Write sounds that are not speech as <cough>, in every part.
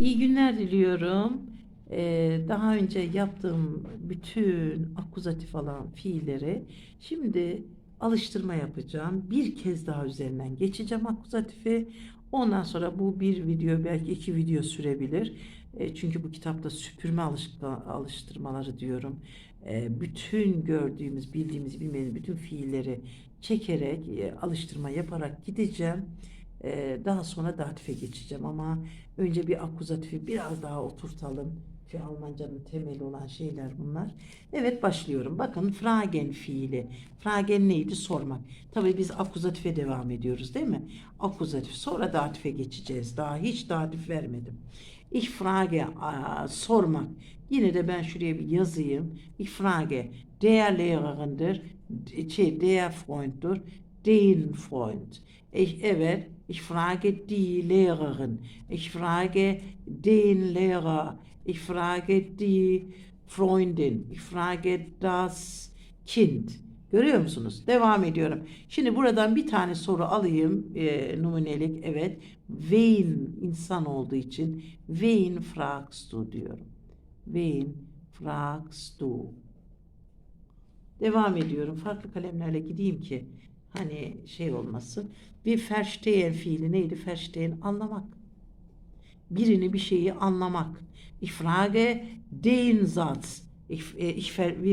İyi günler diliyorum. Ee, daha önce yaptığım bütün akuzatif alan fiilleri şimdi alıştırma yapacağım. Bir kez daha üzerinden geçeceğim akuzatifi. Ondan sonra bu bir video belki iki video sürebilir. E, çünkü bu kitapta süpürme alıştı- alıştırmaları diyorum. E, bütün gördüğümüz, bildiğimiz, bilmediğimiz bütün fiilleri çekerek, e, alıştırma yaparak gideceğim. E, daha sonra datife geçeceğim ama önce bir akuzatifi biraz daha oturtalım. Çünkü Almancanın temeli olan şeyler bunlar. Evet başlıyorum. Bakın fragen fiili. Fragen neydi? Sormak. Tabii biz akuzatife devam ediyoruz değil mi? Akuzatif. Sonra datife geçeceğiz. Daha hiç datif vermedim. Ich frage, aa, sormak. Yine de ben şuraya bir yazayım. Ich frage, der Lehrerindir, şey, der Freunddur, den Freund. Ich, evet, ich frage die Lehrerin. Ich frage den Lehrer. Ich frage die Freundin. Ich frage das Kind. Görüyor musunuz? Devam ediyorum. Şimdi buradan bir tane soru alayım. E, numunelik. Evet. Wen insan olduğu için wen fragst du diyorum. Wen fragst du? Devam ediyorum. Farklı kalemlerle gideyim ki hani şey olmasın. Bir verstehen fiili neydi? Verstehen anlamak. Birini bir şeyi anlamak. Ich frage den Satz. Ich, ich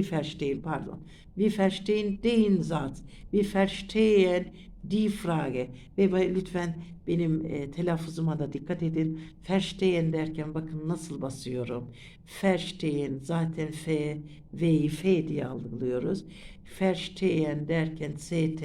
verstehen, pardon. Wir verstehen den Satz. Wir verstehen die Frage. Ve lütfen benim e, telaffuzuma da dikkat edin. Verstehen derken bakın nasıl basıyorum. Verstehen zaten F, V'yi F diye algılıyoruz. Verstehen derken ST,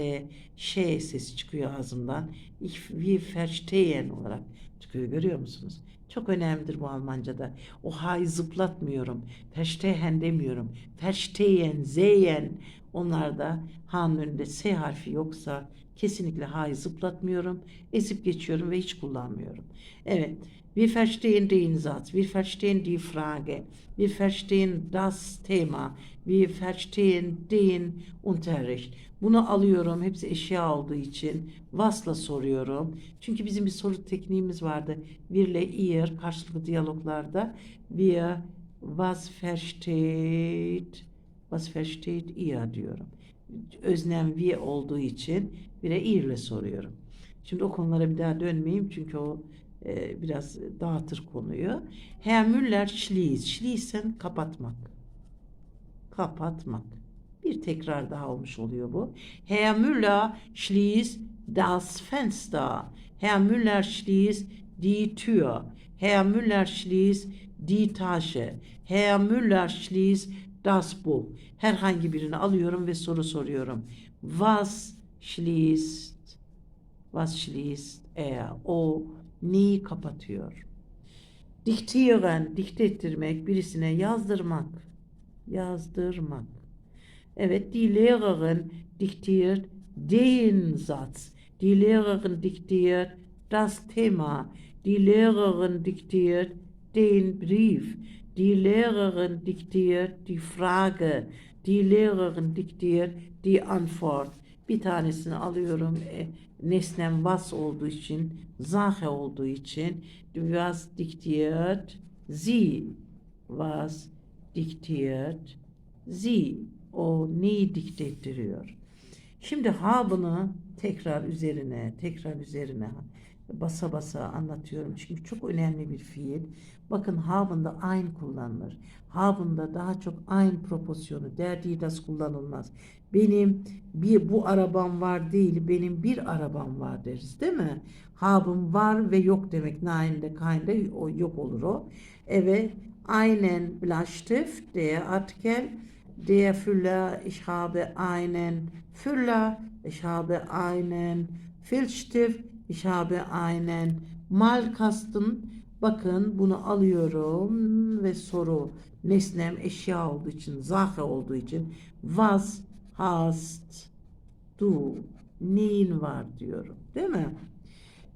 Ş sesi çıkıyor ağzımdan. Ich, wir verstehen olarak çıkıyor görüyor musunuz? Çok önemlidir bu Almanca'da. O ha'yı zıplatmıyorum. Verstehen demiyorum. Verstehen, sehen. Onlarda ha'nın önünde S harfi yoksa kesinlikle ha'yı zıplatmıyorum. Ezip geçiyorum ve hiç kullanmıyorum. Evet. Wir verstehen den Satz. Wir verstehen die Frage. Wir verstehen das Thema. Wir verstehen den Unterricht. Bunu alıyorum. Hepsi eşya olduğu için. Was'la soruyorum. Çünkü bizim bir soru tekniğimiz vardı. Wir ile ihr karşılıklı diyaloglarda. Wir was versteht was versteht ihr diyorum. Öznem wir olduğu için bire ihr ile soruyorum. Şimdi o konulara bir daha dönmeyeyim çünkü o e, biraz dağıtır konuyu. Herr Müller schließt. Schließen kapatmak. Kapatmak. Bir tekrar daha olmuş oluyor bu. Herr Müller schließt das Fenster. Herr Müller schließt die Tür. Herr Müller schließt die Tasche. Herr Müller schließt das Buch. Herhangi birini alıyorum ve soru soruyorum. Was schließt Was schließt er? O neyi kapatıyor? Diktieren, dikte ettirmek, birisine yazdırmak. Yazdırmak. Evet, die Lehrerin diktiert den Satz. Die Lehrerin diktiert das Thema. Die Lehrerin diktiert den Brief. Die Lehrerin diktiert die Frage. Die Lehrerin diktiert die Antwort. Bir tanesini alıyorum. E, nesnem was olduğu için, Sache olduğu için was diktiert sie. Was diktiert sie. O neyi dikte ettiriyor. Şimdi habe'ını tekrar üzerine, tekrar üzerine basa basa anlatıyorum. Çünkü çok önemli bir fiil. Bakın haben'da ein kullanılır. Haben'da daha çok ein proporsiyonu, der, das kullanılmaz. Benim bir bu arabam var değil, benim bir arabam var deriz değil mi? Haben var ve yok demek. Nein'de, kein'de o yok olur o. Evet, einen Bleistift, der Artikel, der Füller, ich habe einen Füller, ich habe einen Filzstift, ich habe einen Malkasten. Bakın bunu alıyorum ve soru nesnem eşya olduğu için, Sache olduğu için was hast du? Neyin var diyorum. Değil mi?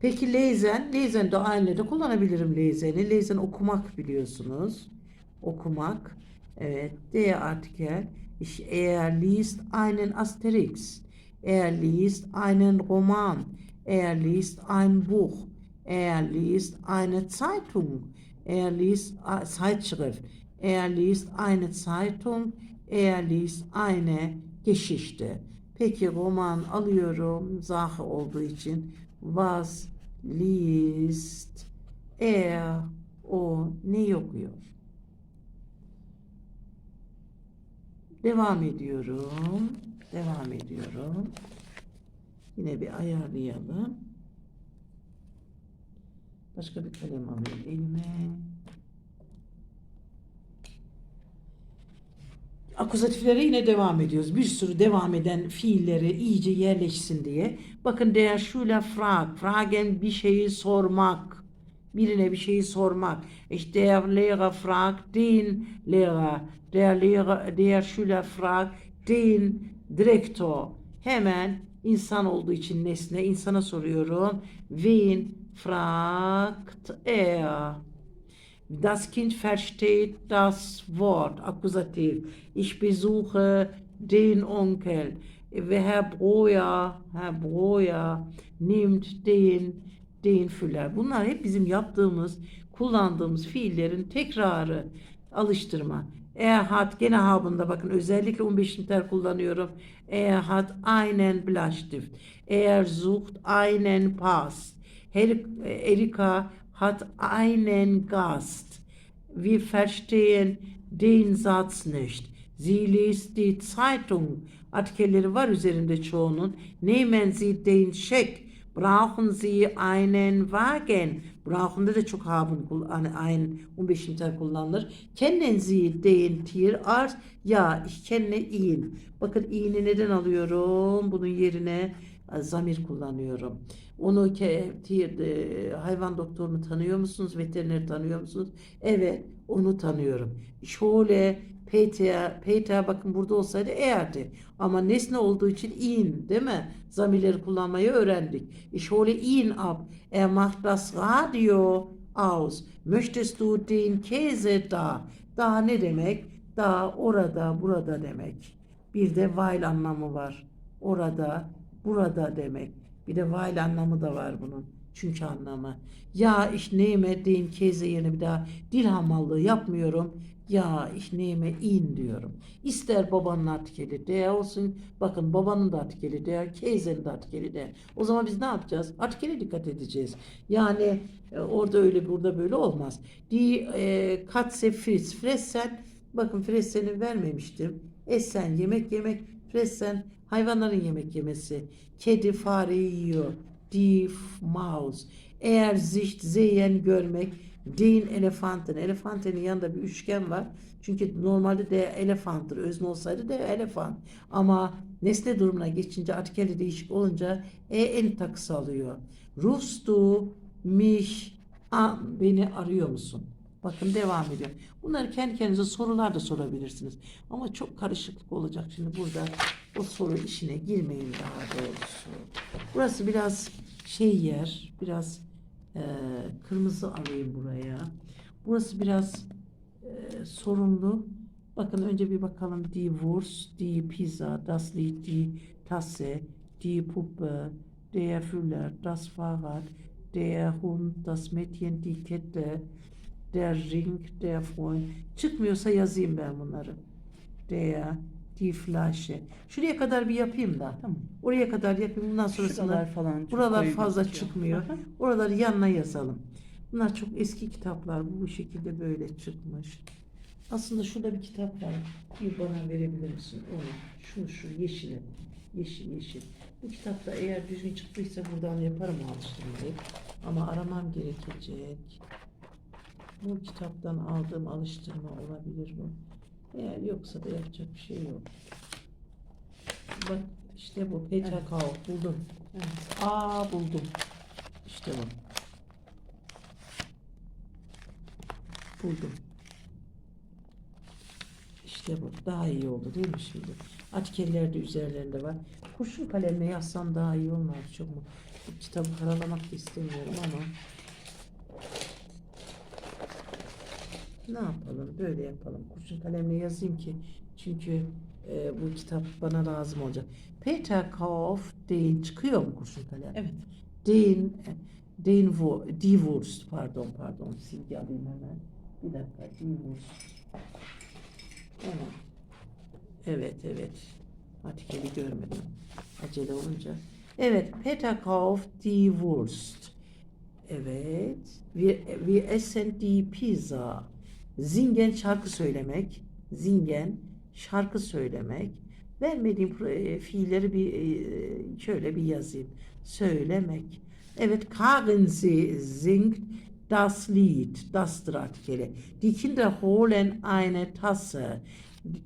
Peki lesen, lesen de aynı de kullanabilirim leseni. Lesen okumak biliyorsunuz. Okumak. Evet. Der Artikel. Ich, er liest einen Asterix. Er liest einen Roman. Er liest ein Buch. Er liest eine Zeitung. Er liest Zeitschrift. Er liest eine Zeitung. Er liest eine Geschichte. Peki roman alıyorum Sache olduğu için. Was liest er? O ne okuyor? Devam ediyorum. Devam ediyorum. Yine bir ayarlayalım. Başka bir kalem alayım elime. Akuzatiflere yine devam ediyoruz. Bir sürü devam eden fiilleri iyice yerleşsin diye. Bakın der Schüler fragt. Fragen bir şeyi sormak. Birine bir şeyi sormak. İşte der Lehrer fragt den Lehrer. Der Lehrer, der Schüler fragt den Direktor. Hemen insan olduğu için nesne insana soruyorum. Wen fragt er? Das Kind versteht das Wort, Akkusativ. Ich besuche den Onkel. Herr Breuer, Herr Breuer nimmt den, den Füller. Bunlar hep bizim yaptığımız, kullandığımız fiillerin tekrarı, alıştırma. Er hat gene habında bakın özellikle 15 niter kullanıyorum. Er hat einen Bleistift. Er sucht einen Pass. Her- Erika hat einen Gast. Wir verstehen den Satz nicht. Sie liest die Zeitung. Artikelleri var üzerinde çoğunun. Nehmen Sie den Scheck. Brauchen Sie einen Wagen? Brauchen'da da çok haben hani ein 15 niter kullanılır. Kennen Sie den Tierarzt? Ja, ich kenne ihn. Bakın i'ni neden alıyorum? Bunun yerine zamir kullanıyorum. Onu ke, tier, e, hayvan doktorunu tanıyor musunuz? Veteriner tanıyor musunuz? Evet, onu tanıyorum. Şöyle Peter, Peter bakın burada olsaydı eğerdi. Ama nesne olduğu için ihn değil mi? Zamirleri kullanmayı öğrendik. Ich hole ihn ab. Er macht das Radio aus. Möchtest du den Käse da? Da ne demek? Da orada, burada demek. Bir de while anlamı var. Orada, burada demek. Bir de while anlamı da var bunun. Çünkü anlamı. Ya ich nehme den Käse yerine bir daha dil hamallığı yapmıyorum. Ya ich nehme ihn diyorum. İster babanın artikeli der olsun. Bakın babanın da artikeli der, Käse'nin de artikeli der. O zaman biz ne yapacağız? Artikele dikkat edeceğiz. Yani e, orada öyle burada böyle olmaz. Die e, Katze frisst. Fressen bakın fresseni vermemiştim. Essen yemek yemek. Fressen hayvanların yemek yemesi. Kedi fareyi yiyor. Die Maus. Eğer sicht sehen görmek. Den Elefanten. Elefantenin yanında bir üçgen var. Çünkü normalde de elefanttır. Özne olsaydı de elefant. Ama nesne durumuna geçince artikeli değişik olunca e en takısı alıyor. Rufst du mich an? Beni arıyor musun? Bakın devam ediyor. Bunları kendi kendinize sorular da sorabilirsiniz. Ama çok karışıklık olacak. Şimdi burada o soru işine girmeyin daha doğrusu. Burası biraz şey yer. Biraz e, kırmızı alayım buraya. Burası biraz e, sorunlu. Bakın önce bir bakalım. Die Wurst, die Pizza, das Lied, die Tasse, die Puppe, der Füller, das Fahrrad, der Hund, das Mädchen, die Kette, der Ring, der Freund. Çıkmıyorsa yazayım ben bunları. Der, die Flasche. Şuraya kadar bir yapayım da. Tamam. Oraya kadar yapayım. Bundan sonrasında Şuralar falan buralar fazla gözüküyor. çıkmıyor. Aha. Oraları yanına yazalım. Bunlar çok eski kitaplar. Bu bu şekilde böyle çıkmış. Aslında şurada bir kitap var. Bir bana verebilir misin onu? Şunu şu yeşili. Yeşil yeşil. Bu kitapta eğer düzgün çıktıysa buradan yaparım alıştırmayı. Ama aramam gerekecek. Bu kitaptan aldığım alıştırma olabilir bu. Eğer yoksa da yapacak bir şey yok. Bak işte bu Peter Evet. Buldum. Evet. Aa buldum. İşte bu. Buldum. İşte bu. Daha iyi oldu değil mi şimdi? Artikeller de üzerlerinde var. Kurşun kalemle yazsam daha iyi olmaz. Çok mu? Kitabı karalamak da istemiyorum ama. Ne yapalım? Böyle yapalım. Kurşun kalemle yazayım ki. Çünkü e, bu kitap bana lazım olacak. Peter Kauf den çıkıyor mu kurşun kalem? Evet. Den den Wur- die Wurst, pardon pardon, silgi alayım hemen. Bir dakika, die Wurst. Evet. Evet, evet. Artikeli görmedim. Acele olunca. Evet, Peter kauft die Wurst. Evet. Wir, wir essen die Pizza. Singen şarkı söylemek. Singen şarkı söylemek. Vermediğim e, fiilleri bir e, şöyle bir yazayım. Söylemek. Evet, Karen sie singt das Lied. Das'tır artikeli. Die Kinder holen eine Tasse.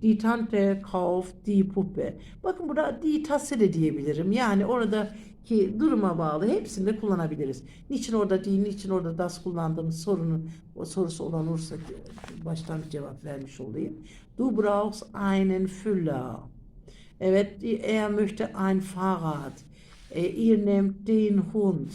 Die Tante kauft die Puppe. Bakın burada die Tasse de diyebilirim. Yani oradaki duruma bağlı hepsini de kullanabiliriz. Niçin orada die, niçin orada das kullandığımız sorunun o sorusu olan olursa baştan cevap vermiş olayım. Du brauchst einen Füller. Evet, er möchte ein Fahrrad. E, Ihr nehmt den Hund.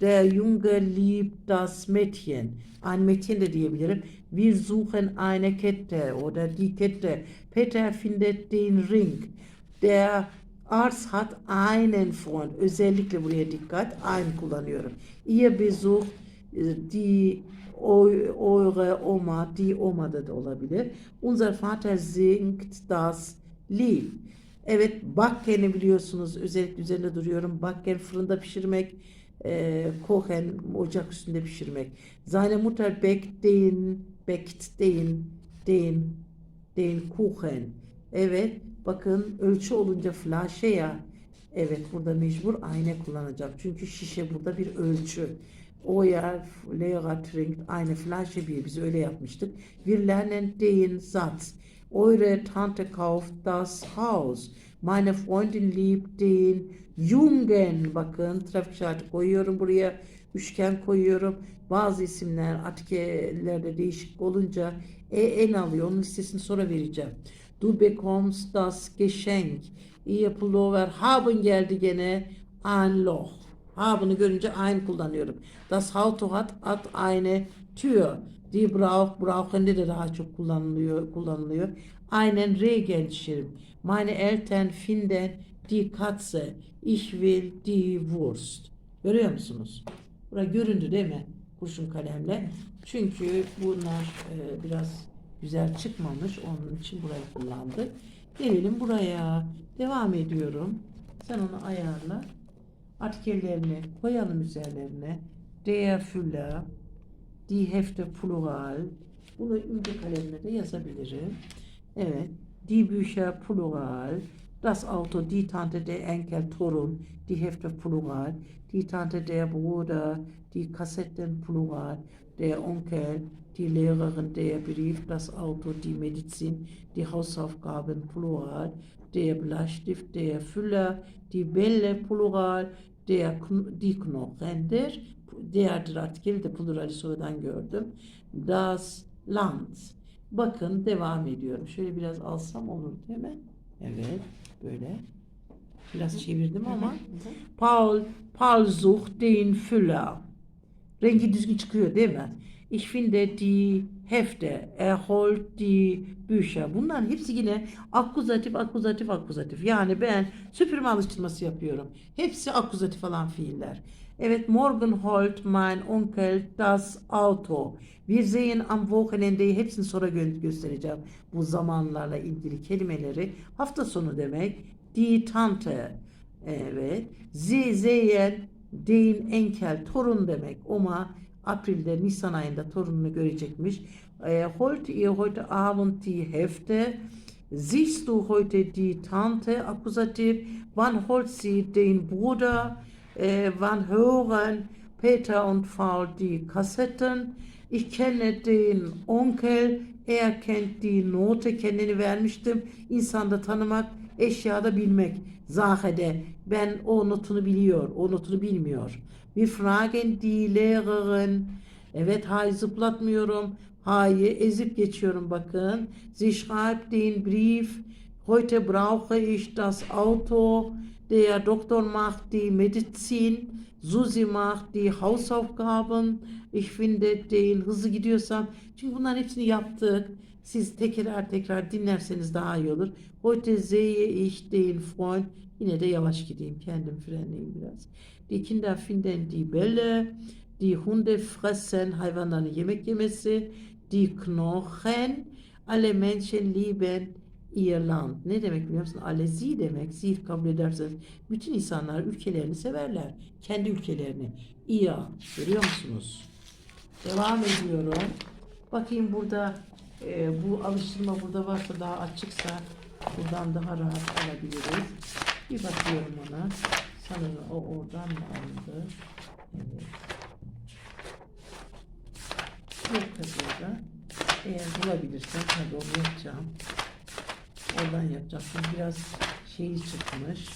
Der Junge liebt das Mädchen. Ein Mädchen de diyebilirim. Wir suchen eine Kette oder die Kette. Peter findet den Ring. Der Arzt hat einen Freund. Özellikle buraya dikkat. Ein kullanıyorum. Ihr besucht e, die eu- eure Oma, die Oma da da olabilir. Unser Vater singt das Lied. Evet, Bakken'i biliyorsunuz. Özellikle üzerinde duruyorum. Bakken fırında pişirmek, e, kochen ocak üstünde pişirmek. Seine Mutter backt den, backt den, den, den Kuchen. Evet, bakın ölçü olunca flasche ya. Evet, burada mecbur ayna kullanacağım. Çünkü şişe burada bir ölçü. Euer Lehrer trinkt eine Flasche Bier. Biz öyle yapmıştık. Wir lernen den Satz. Eure Tante kauft das Haus. Meine Freundin liebt den Jungen. Bakın trafik işareti koyuyorum buraya. Üçgen koyuyorum. Bazı isimler artikellerde değişik olunca en alıyor. Onun listesini sonra vereceğim. Du bekommst das Geschenk. Ihr Pullover haben geldi gene. Ein Loch. Haben'ı görünce ein kullanıyorum. Das Auto hat, hat eine Tür. Die braucht, brauchen de daha çok kullanılıyor, kullanılıyor. Einen Regenschirm. Meine Eltern finden die Katze. Ich will die Wurst. Görüyor musunuz? Bura göründü değil mi? Kurşun kalemle. Çünkü bunlar e, biraz güzel çıkmamış. Onun için burayı kullandık. Gelelim buraya. Devam ediyorum. Sen onu ayarla. Artikellerini koyalım üzerlerine. Der Füller, die Hefte plural. Bunu ince kalemle de yazabilirim. Evet. Die Bücher plural. Das Auto, die Tante, der Enkel, Torun, die Hefte plural. Die Tante, der Bruder, die Kassetten plural. Der Onkel, die Lehrerin, der Brief, das Auto, die Medizin, die Hausaufgaben plural. Der Bleistift, der Füller, die Bälle plural. Der, die Knochen, der, der artikeli de plurali sonradan gördüm. Das Land. Bakın devam ediyorum. Şöyle biraz alsam olur değil mi? Evet, böyle. Biraz çevirdim ama. Paul, Paul sucht den Füller. Rengi düzgün çıkıyor değil mi? Ich finde die Hefte, er holt die Bücher. Bunların hepsi yine akuzatif, akuzatif, akuzatif. Yani ben süpürme alıştırması yapıyorum. Hepsi akuzatif olan fiiller. Evet, morgen holt mein Onkel das Auto. Wir sehen am Wochenende hepsini sonra gö- göstereceğim. Bu zamanlarla ilgili kelimeleri. Hafta sonu demek. Die Tante. Evet. Sie sehen den Enkel. Torun demek. Oma April'de, Nisan ayında torununu görecekmiş. E, holt ihr heute Abend die Hefte? Siehst du heute die Tante? Akkusativ. Wann holt sie den Bruder? Äh, wann hören Peter und Paul die Kassetten? Ich kenne den Onkel. Er kennt die Note. Kendini vermiştim. İnsanda tanımak, eşyada bilmek. Zahede. Ben o notunu biliyor. O notunu bilmiyor. Wir fragen die Lehrerin. Evet hayır zıplatmıyorum. Hayır ezip geçiyorum bakın. Sie schreibt den Brief. Heute brauche ich das Auto. Der Doktor macht die Medizin. Susi macht die Hausaufgaben. Ich finde den hızlı gidiyorsam. Çünkü bunların hepsini yaptık. Siz tekrar tekrar dinlerseniz daha iyi olur. Heute sehe ich den Freund. Yine de yavaş gideyim. Kendim frenleyeyim biraz. Die Kinder finden die Bälle. Die Hunde fressen, hayvanların yemek yemesi. Die Knochen. Alle Menschen lieben ihr Land. Ne demek biliyor musun? Alle sie demek. Sie kabul ederseniz. Bütün insanlar ülkelerini severler. Kendi ülkelerini. Ihr. Görüyor musunuz? Devam ediyorum. Bakayım burada e, bu alıştırma burada varsa daha açıksa buradan daha rahat alabiliriz. Bir bakıyorum ona. Sanırım o oradan mı alındı? Evet. Yok tabii. Eğer bulabilirsem tabii onu yapacağım. Oradan yapacaktım. Biraz şeyi çıkmış.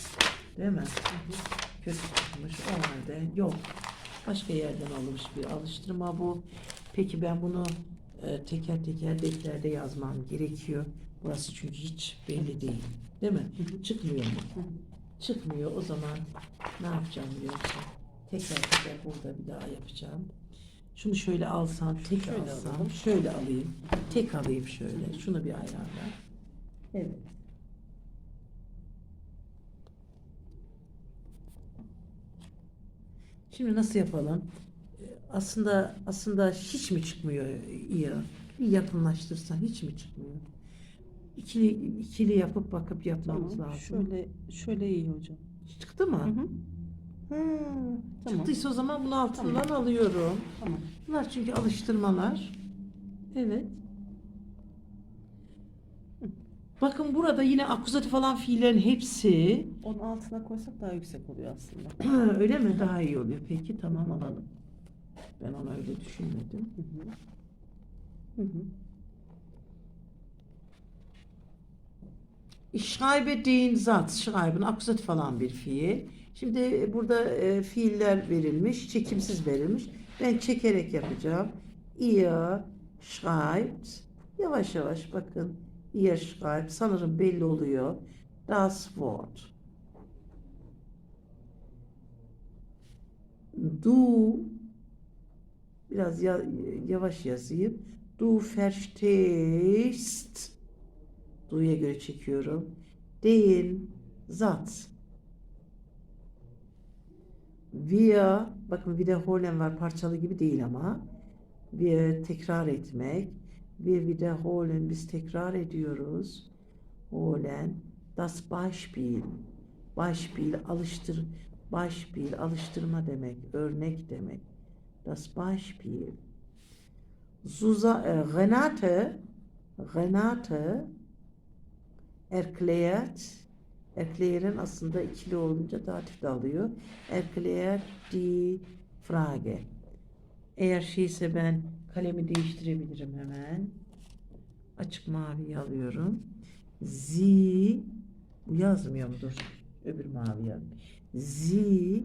Değil mi? Kötü çıkmış. O halde yok. Başka yerden alınmış bir alıştırma bu. Peki ben bunu e, teker teker defterde yazmam gerekiyor. Burası çünkü hiç belli değil. Değil mi? Çıkmıyor mu? Çıkmıyor. O zaman ne yapacağım biliyor musun? Tekrar tekrar burada bir daha yapacağım. Şunu şöyle alsam, tek Şöyle alsam, alalım. şöyle alayım. Tek alayım şöyle. Şunu bir ayarla. Evet. Şimdi nasıl yapalım? Ee, Aslında aslında hiç mi çıkmıyor iyi? Bir yakınlaştırsan hiç mi çıkmıyor? İkili ikili yapıp bakıp yapmamız Tamam. lazım. Şöyle şöyle iyi hocam. Çıktı mı? Hı hı. Ha, Tamam. Çıktıysa o zaman bunu altından alıyorum. Tamam. Bunlar çünkü alıştırmalar. Evet. Bakın burada yine akuzatif falan fiillerin hepsi Onun altına koysak daha yüksek oluyor aslında. <clears throat> öyle mi? Daha iyi oluyor. Peki tamam alalım. Ben onu öyle düşünmedim. Hı hı. Hı hı. Schreibe den Satz. Schreiben akuzatif falan bir fiil. Şimdi burada e, fiiller verilmiş, çekimsiz verilmiş. Ben çekerek yapacağım. Ihr schreibt. Yavaş yavaş bakın. Ihr schreibt. Sanırım belli oluyor. Das Wort. Du biraz ya- yavaş yazayım. Du verstehst Du'ya göre çekiyorum. Den Satz. Wir, bakın wiederholen var parçalı gibi değil ama. Wir tekrar etmek. Wir wiederholen, biz tekrar ediyoruz. Holen, das Beispiel. Beispiel, alıştır, Beispiel, alıştırma demek, örnek demek. Das Beispiel. Susa, e, Renate, Renate erklärt, erklären aslında ikili olunca datif de alıyor. Erklärt die Frage. Eğer şeyse ben kalemi değiştirebilirim hemen. Açık maviyi alıyorum. Bu yazmıyor mudur? Öbür mavi yaz. Sie,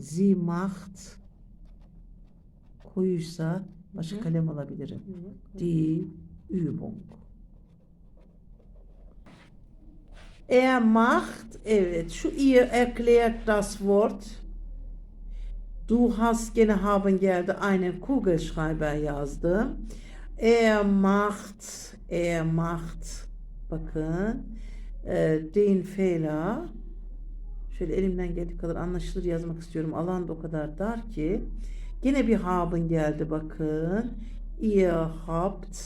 sie macht, koyuysa başka kalem alabilirim. Die Übung. Er macht, evet, şu ihr erklärt das Wort. Du hast gene haben geldi, einen Kugelschreiber yazdım. Er macht, er macht, bakın, e, den Fehler. Şöyle elimden geldiği kadar anlaşılır yazmak istiyorum. Alan da o kadar dar ki. Gene bir haben geldi bakın. Ihr habt,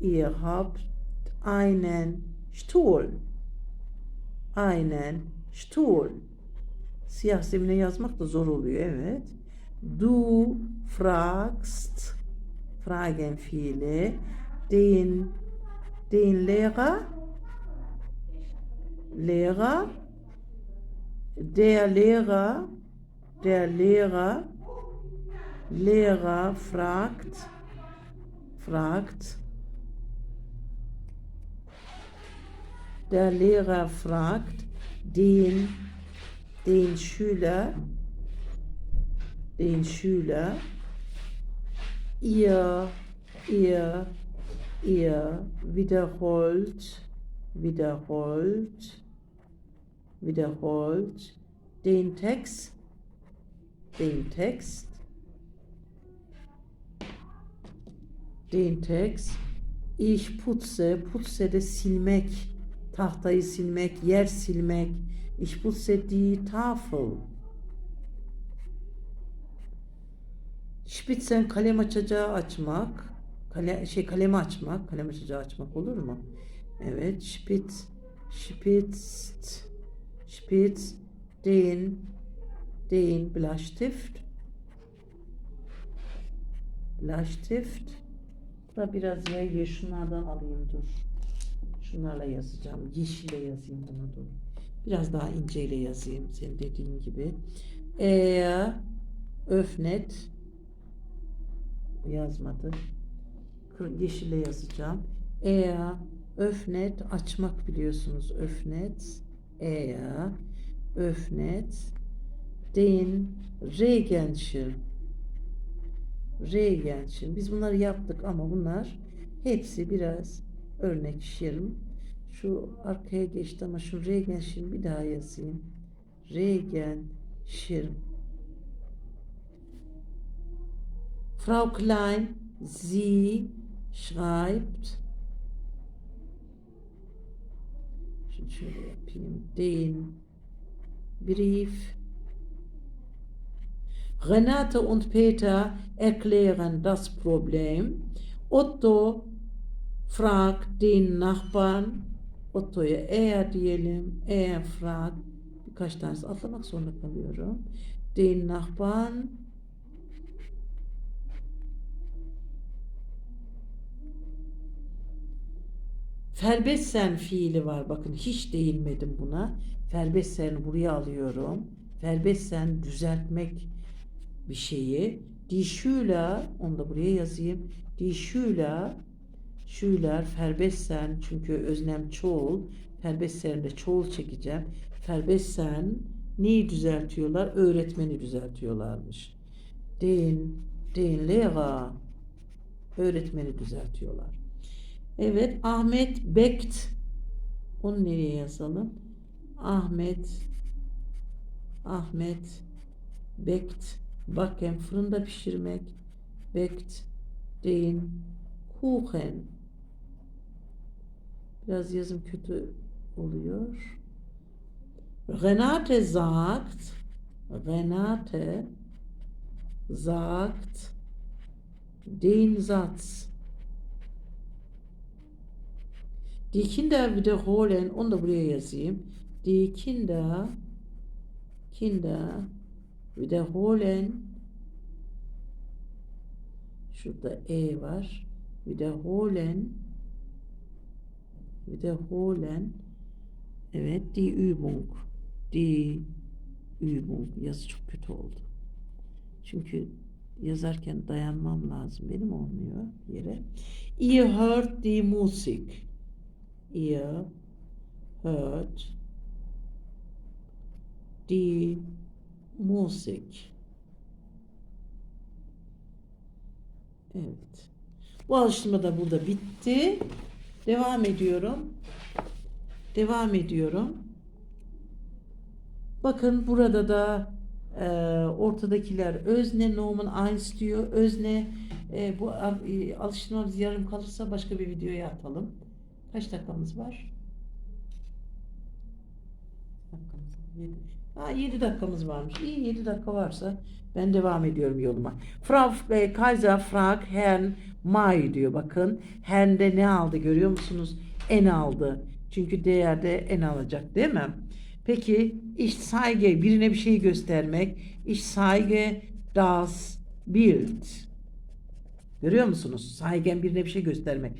ihr habt einen Stuhl. Einen Stuhl. Siyah zemine yazmak da zor oluyor evet. Du fragst, fragen fiili, den, den Lehrer, Lehrer, der Lehrer, der Lehrer, Lehrer fragt, fragt, der Lehrer fragt den, den Schüler, den Schüler, ihr, ihr, ihr wiederholt, wiederholt, wiederholt den Text, den Text, den Text. Ich putze, putze de silmek, tahtayı silmek, yer silmek, Ich putze die Tafel. Spitzen kalem açacağı açmak. Kale, şey kalemi açmak. Kalem açacağı açmak olur mu? Evet. Spitz. Spitzt. Spitz. Den. Den Bleistift. Bleistift. Da biraz yayı şunlardan alayım dur. Şunlarla yazacağım. Yeşille yazayım bunu dur. Biraz daha inceyle yazayım senin dediğin gibi. Er öfnet yazmadı. Yeşille yazacağım. Er öfnet açmak biliyorsunuz. Öfnet er öfnet den Regenschirm Regenschirm. Biz bunları yaptık ama bunlar hepsi biraz örnek şirin. Şu arkaya geçti ama şu Regenschirm bir daha yazayım. Regenschirm. Frau Klein, sie schreibt Şimdi şöyle yapayım. Den Brief Renate und Peter erklären das Problem. Otto fragt den Nachbarn. Otto'ya er diyelim. Er fragt. Birkaç tanesi atlamak zorunda kalıyorum. Den Nachbarn. Ferbessen fiili var. Bakın hiç değinmedim buna. Ferbessen'i buraya alıyorum. Ferbessen düzeltmek bir şeyi. Schüler, onu da buraya yazayım. Die Schüler, Ferbessen çünkü öznem çoğul. Ferbessen'de çoğul çekeceğim. Ferbessen neyi düzeltiyorlar? Öğretmeni düzeltiyorlarmış. Den, den Lehrer, öğretmeni düzeltiyorlar. Evet, Ahmet Bekt. Onu nereye yazalım? Ahmet Ahmet Bekt Backen fırında pişirmek Bekt den Kuchen Biraz yazım kötü oluyor. Renate sagt Renate sagt den Satz Die Kinder wiederholen, onu buraya yazayım. Die Kinder, Kinder wiederholen, şurada E var. Wiederholen, wiederholen, evet, die Übung, die Übung, yazı çok kötü oldu. Çünkü yazarken dayanmam lazım. Benim olmuyor yere. Ihr hört die Musik. Ihr hört die Musik. Evet. Bu alıştırma da burada bitti. Devam ediyorum. Devam ediyorum. Bakın burada da e, ortadakiler özne Norman Eins diyor. Özne e, bu e, alıştırmamız yarım kalırsa başka bir videoya atalım. Kaç dakikamız var? Dakikamız var, yedi. Ha, 7 dakikamız varmış. İyi 7 dakika varsa ben devam ediyorum yoluma. Frau e, Kaiser frag Herrn May diyor bakın. Herrn de ne aldı görüyor musunuz? En aldı. Çünkü değerde en alacak değil mi? Peki ich zeige birine bir şey göstermek. Ich zeige das Bild. Görüyor musunuz? Sahigen birine bir şey göstermek.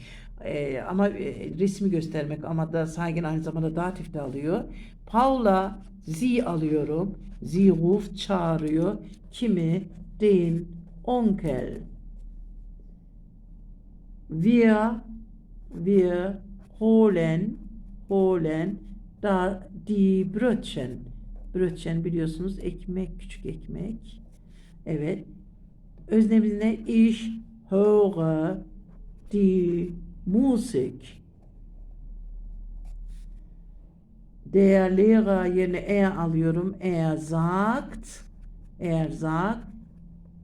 Ee, ama e, resmi göstermek ama da sahigen aynı zamanda datif de alıyor. Paula sie alıyorum. Sie ruft çağırıyor. Kimi? Den Onkel. Wir wir holen holen da die Brötchen. Brötchen biliyorsunuz ekmek, küçük ekmek. Evet. Öznemiz ne? Ich höre die Musik. Der Lehrer yerine er alıyorum. Er sagt, er sagt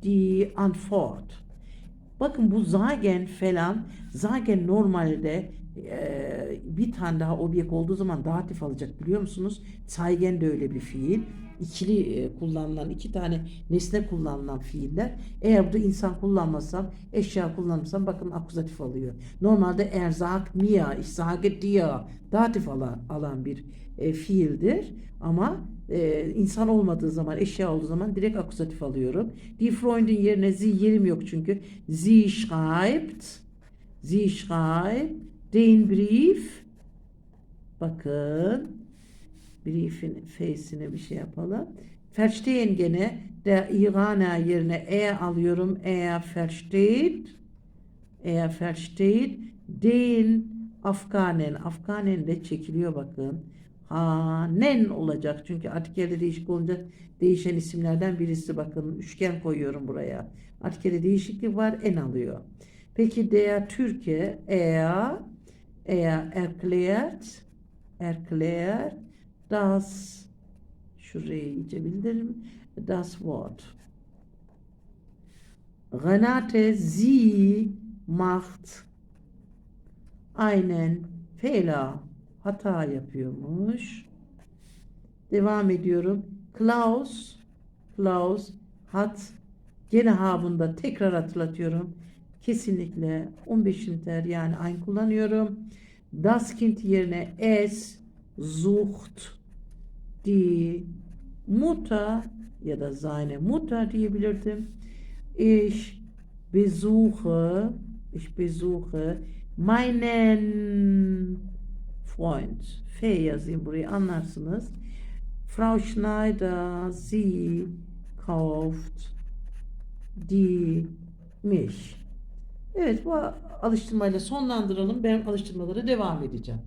die Antwort. Bakın bu sagen falan, sagen normalde e, bir tane daha objek olduğu zaman datif alacak biliyor musunuz? Zeigen de öyle bir fiil. İkili e, kullanılan, iki tane nesne kullanılan fiiller. Eğer burada insan kullanmasam, eşya kullanırsam bakın akuzatif alıyor. Normalde er mir, ich sage dir datif alan, alan bir e, fiildir. Ama e, insan olmadığı zaman, eşya olduğu zaman direkt akuzatif alıyorum. Die Freundin yerine sie yerim yok çünkü. Sie schreibt, sie schreibt den Brief. Bakın. Brief'in face'ine bir şey yapalım. Verstehen gene der Iraner yerine er alıyorum. Er versteht. Er versteht den Afganen. Afganen de çekiliyor bakın. Hanen olacak. Çünkü artikelde değişik olunca değişen isimlerden birisi bakın. Üçgen koyuyorum buraya. Artikelde değişiklik var. En alıyor. Peki der Türkiye er er erklärt erklärt das şurayı iyice bildirim das Wort Renate sie macht einen Fehler hata yapıyormuş. Devam ediyorum. Klaus Klaus hat gene habında tekrar hatırlatıyorum. Kesinlikle 15 ter yani ein kullanıyorum. Das Kind yerine es sucht die Mutter ya da seine Mutter diyebilirdim. Ich besuche, ich besuche meinen Freund. F yazayım buraya anlarsınız. Frau Schneider, sie kauft die Milch. Evet bu alıştırmayla sonlandıralım. Ben alıştırmalara devam edeceğim.